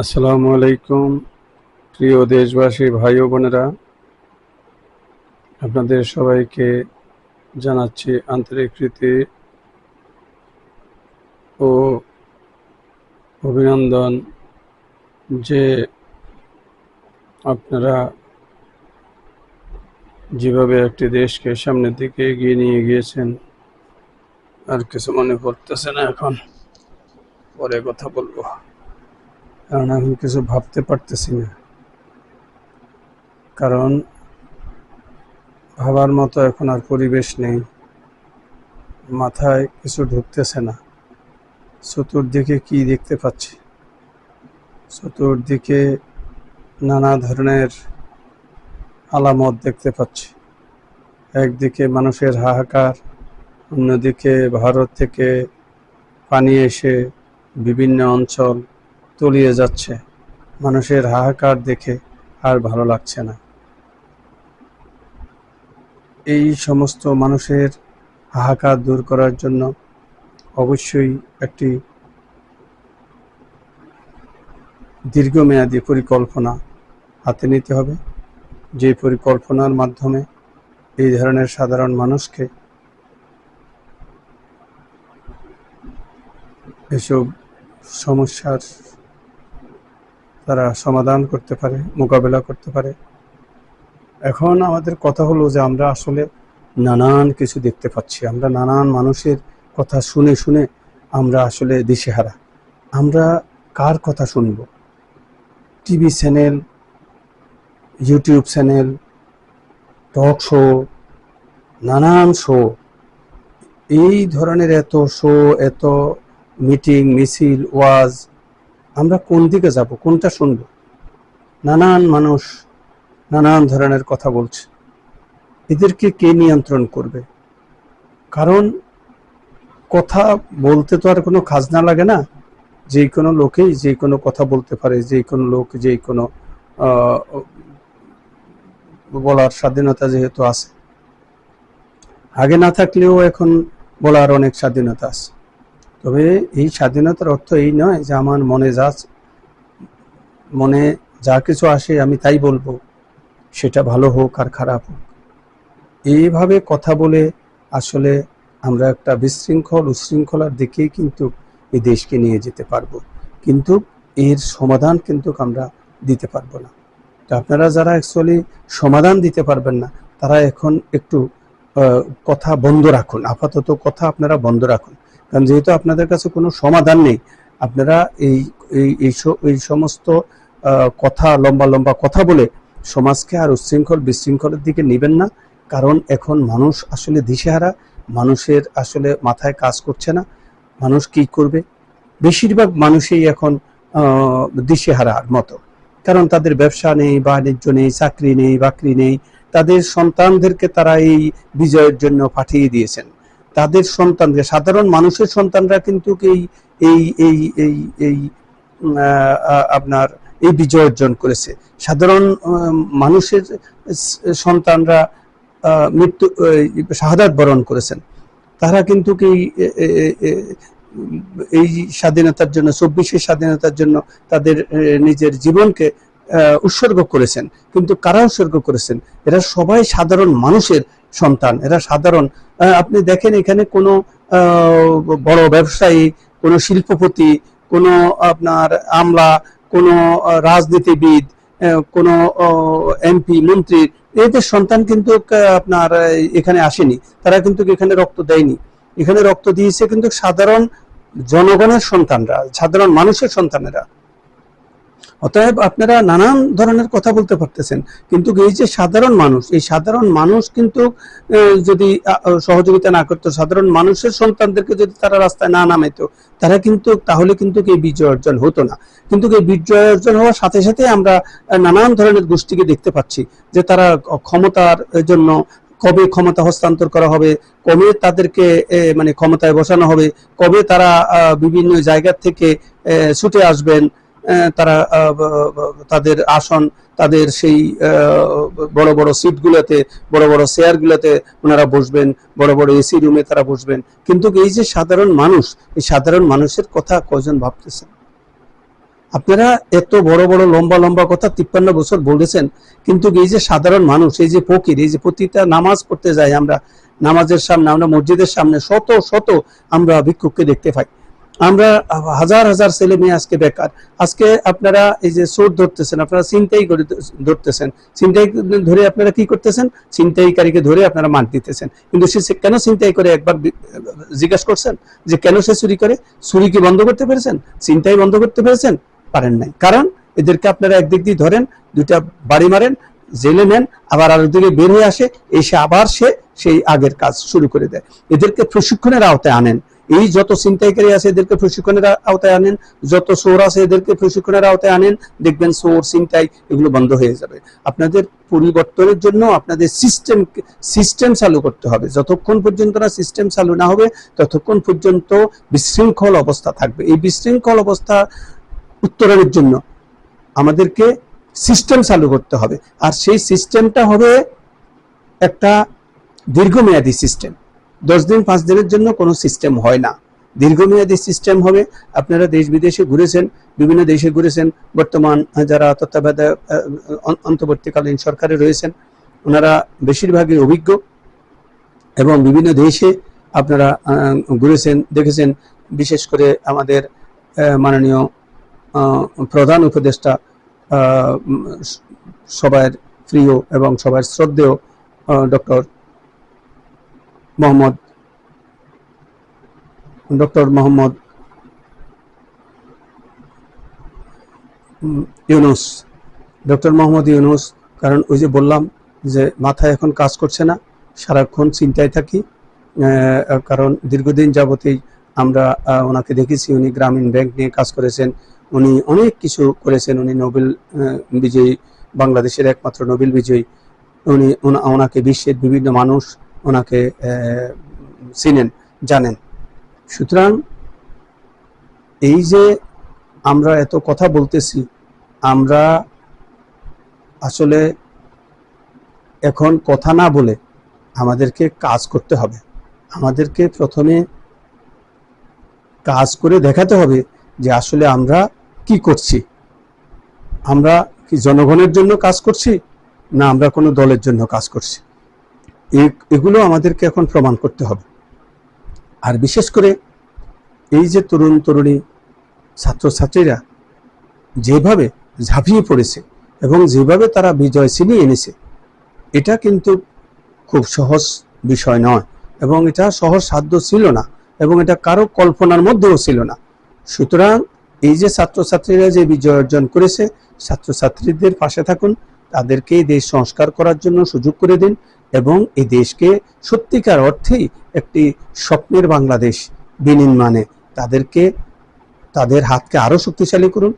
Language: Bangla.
আসসালামু আলাইকুম, প্রিয় দেশবাসী ভাই ও বোনেরা। আপনাদের সবাইকে জানাচ্ছি আন্তরিক প্রীতি ও অভিনন্দন যে আপনারা যেভাবে একটি দেশকে সামনের দিকে এগিয়ে নিয়ে গিয়েছেন, আর কিছু মনে করতেছে না এখন, পরে কথা বলব। কারণ এখন কিছু ভাবতে পারতেছি না। কারণ ভাবার মতো এখন আর পরিবেশ নেই। মাথায় কিছু ঢুকতেছে না। চতুর্দিকে কি দেখতে পাচ্ছি? চতুর্দিকে নানা ধরনের আলামত দেখতে পাচ্ছি। একদিকে মানুষের হাহাকার, অন্যদিকে ভারত থেকে পানি এসে বিভিন্ন অঞ্চল তলিয়ে যাচ্ছে। মানুষের হাহাকার দেখে আর ভালো লাগছে না। এই সমস্ত মানুষের হাহাকার দূর করার জন্য অবশ্যই একটি দীর্ঘমেয়াদী পরিকল্পনা হাতে নিতে হবে। যে পরিকল্পনার মাধ্যমে এই ধরনের সাধারণ মানুষকে এসব সমস্যার তারা সমাধান করতে পারে, মোকাবেলা করতে পারে। এখন আমাদের কথা হলো যে আমরা আসলে নানান কিছু দেখতে পাচ্ছি। আমরা নানান মানুষের কথা শুনে শুনে আমরা আসলে দিশেহারা। আমরা কার কথা শুনব? TV channel, YouTube channel, talk show, নানান শো। এই ধরনের এত শো, এত মিটিং, মিছিল, ওয়াজ আমরা কোন দিকে যাব, কোনটা শুনব? নানান মানুষ নানান ধরনের কথা বলছে। এদেরকে কে নিয়ন্ত্রণ করবে? কারণ কথা বলতে তো আর কোনো খাজনা লাগে না। যে কোনো লোকেই যে কোনো কথা বলতে পারে, যে কোনো লোক যে কোনো বলার স্বাধীনতা যেহেতু আছে। আগে না থাকলেও এখন বলার অনেক স্বাধীনতা আছে। তবে এই স্বাধীনতার অর্থ এই নয় যে আমার মনে যা মনে যা কিছু আসে আমি তাই বলব, সেটা ভালো হোক আর খারাপ হোক। এইভাবে কথা বলে আসলে আমরা একটা বিশৃঙ্খল, উশৃঙ্খলার দিকেই কিন্তু এই দেশকে নিয়ে যেতে পারব। কিন্তু এর সমাধান কিন্তু আমরা দিতে পারব না। তো আপনারা যারা অ্যাকচুয়ালি সমাধান দিতে পারবেন না, তারা এখন একটু কথা বন্ধ রাখুন। আপাতত কথা আপনারা বন্ধ রাখুন। কারণ যেহেতু আপনাদের কাছে কোনো সমাধান নেই, আপনারা এই এই সমস্ত কথা লম্বা লম্বা কথা বলে সমাজকে আর উচ্ছৃঙ্খল, বিশৃঙ্খলের দিকে নেবেন না। কারণ এখন মানুষ আসলে দিশেহারা, মানুষের আসলে মাথায় কাজ করছে না। মানুষ কি করবে? বেশিরভাগ মানুষই এখন দিশেহারার মতো। কারণ তাদের ব্যবসা নেই, বাণিজ্য নেই, চাকরি নেই, বাকরি নেই। তাদের সন্তানদেরকে তারা এই বিজয়ের জন্য পাঠিয়ে দিয়েছেন। তাদের সন্তানকে সাধারণ মানুষের সন্তানরা কিন্তু এই এই এই এই এই আপনার এই বিজয় অর্জন করেছে। সাধারণ মানুষের সন্তানরা মৃত্যু শাহাদাত বরণ করেছেন। তারা কিন্তু কি এই স্বাধীনতার জন্য, চব্বিশের স্বাধীনতার জন্য তাদের নিজের জীবনকে উৎসর্গ করেছেন। কিন্তু কারা উৎসর্গ করেছেন? এরা সবাই সাধারণ মানুষের সন্তান, এরা সাধারণ। আপনি দেখেন এখানে কোনো বড় ব্যবসায়ী, কোনো শিল্পপতি, কোনো আপনার আমলা, কোনো রাজনীতিবিদ কোনো এমপি, মন্ত্রী, এদের সন্তান কিন্তু আপনার এখানে আসেনি। তারা কিন্তু এখানে রক্ত দেয়নি। এখানে রক্ত দিয়েছে কিন্তু সাধারণ জনগণের সন্তানরা, সাধারণ মানুষের সন্তানেরা। অতএব আপনারা নানান ধরনের কথা বলতে পারতেছেন। কিন্তু এই যে সাধারণ মানুষ, এই সাধারণ মানুষ কিন্তু যদি সহযোগিতা না করতো, সাধারণ মানুষের সন্তানদেরকে যদি তারা রাস্তায় না নামাইতো, তারা কিন্তু, তাহলে কিন্তু এই বিজয় অর্জন হতো না। কিন্তু এই বিজয় অর্জন হওয়ার সাথে সাথে আমরা নানান ধরনের গোষ্ঠীকে দেখতে পাচ্ছি যে তারা ক্ষমতার জন্য কবে ক্ষমতা হস্তান্তর করা হবে, কবে তাদেরকে মানে ক্ষমতায় বসানো হবে, কবে তারা বিভিন্ন জায়গা থেকে ছুটে আসবেন তারা তাদের আসন, তাদের সেই বড় বড় সিটগুলোতে, বড় বড় চেয়ারগুলোতে ওনারা বসবেন, বড় বড় এসি রুমে তারা বসবেন। কিন্তু এই যে সাধারণ মানুষ, এই সাধারণ মানুষের কথা কয়জন ভাবতেছেন? আপনারা এত বড় বড় লম্বা লম্বা কথা তিপ্পান্ন বছর বলেছেন, কিন্তু এই যে সাধারণ মানুষ, এই যে ফকির, এই যে প্রতিটা নামাজ পড়তে যাই আমরা, নামাজের সামনে, আমরা মসজিদের সামনে শত শত আমরা ভিক্ষুককে দেখতে পাই। আমরা হাজার হাজার ছেলে মেয়ে আজকে বেকার। আজকে আপনারা এই যে চোর ধরতেছেন, আপনারা চিন্তাই করে ধরতেছেন। চিন্তাই ধরে আপনারা কি করতেছেন? চিন্তাইকারীকে ধরে আপনারা মার দিতেছেন। কিন্তু সে কেন চিন্তাই করে? একবার জিজ্ঞাসা করছেন যে কেন সে চুরি করে? চুরি কি বন্ধ করতে পেরেছেন? চিন্তাই বন্ধ করতে পেরেছেন? পারেন নাই। কারণ এদেরকে আপনারা একদিক দিয়ে ধরেন, দুইটা বাড়ি মারেন, জেলে নেন, আবার আরেকদিকে বের হয়ে আসে, এসে আবার সে সেই আগের কাজ শুরু করে দেয়। এদেরকে প্রশিক্ষণের আওতায় আনেন। এই যত ছিনতাইকারী আছে এদেরকে প্রশিক্ষণের আওতায় আনেন, যত চোর আছে এদেরকে প্রশিক্ষণের আওতায় আনেন, দেখবেন চোর, ছিনতাই এগুলো বন্ধ হয়ে যাবে। আপনাদের পরিবর্তনের জন্য আপনাদের সিস্টেম সিস্টেম চালু করতে হবে। যতক্ষণ পর্যন্ত না সিস্টেম চালু না হবে, ততক্ষণ পর্যন্ত বিশৃঙ্খল অবস্থা থাকবে। এই বিশৃঙ্খল অবস্থা উত্তরণের জন্য আমাদেরকে সিস্টেম চালু করতে হবে। আর সেই সিস্টেমটা হবে একটা দীর্ঘমেয়াদী সিস্টেম দশ দিন, পাঁচ দিনের জন্য কোনো সিস্টেম হয় না। দীর্ঘমেয়াদী সিস্টেম হবে। আপনারা দেশ বিদেশে ঘুরেছেন, বিভিন্ন দেশে ঘুরেছেন। বর্তমান যারা তত্ত্বাবধায়ক অন্তর্বর্তীকালীন সরকারে রয়েছেন, ওনারা বেশিরভাগই অভিজ্ঞ এবং বিভিন্ন দেশে আপনারা ঘুরেছেন, দেখেছেন। বিশেষ করে আমাদের মাননীয় প্রধান উপদেষ্টা সবার প্রিয় এবং সবার শ্রদ্ধেয় doctor Muhammad doctor Muhammad Yunus, doctor Muhammad Yunus, কারণ ওই যে বললাম যে মাথায় এখন কাজ করছে না, সারাক্ষণ চিন্তায় থাকি কারণ দীর্ঘদিন যাবতেই আমরা ওনাকে দেখেছি, উনি গ্রামীণ ব্যাংক নিয়ে কাজ করেছেন, উনি অনেক কিছু করেছেন, উনি নোবেল বিজয়ী, বাংলাদেশের একমাত্র নোবেল বিজয়ী উনি, ওনাকে বিশ্বের বিভিন্ন মানুষ ওনাকে চিনেন, জানেন। সুতরাং এই যে আমরা এত কথা বলতেছি, আমরা আসলে এখন কথা না বলে আমাদেরকে কাজ করতে হবে। আমাদেরকে প্রথমে কাজ করে দেখাতে হবে যে আসলে আমরা কি করছি। আমরা কি জনগণের জন্য কাজ করছি, না আমরা কোনো দলের জন্য কাজ করছি? এগুলো আমাদেরকে এখন প্রমাণ করতে হবে। আর বিশেষ করে এই যে তরুণ তরুণী ছাত্রছাত্রীরা যেভাবে ঝাঁপিয়ে পড়েছে এবং যেভাবে তারা বিজয় ছিনিয়ে এনেছে, এটা কিন্তু খুব সহজ বিষয় নয় এবং এটা সহজ সাধ্য ছিল না এবং এটা কারও কল্পনার মধ্যেও ছিল না। সুতরাং এই যে ছাত্রছাত্রীরা যে বিজয় অর্জন করেছে, ছাত্রছাত্রীদের পাশে থাকুন তাদেরকে এই দেশ সংস্কার করার জন্য সুযোগ করে দিন এবং এই দেশকে সত্যিকার অর্থেই একটি স্বপ্নের বাংলাদেশ বিনির্মাণে তাদেরকে, তাদের হাতকে আরও শক্তিশালী করুন।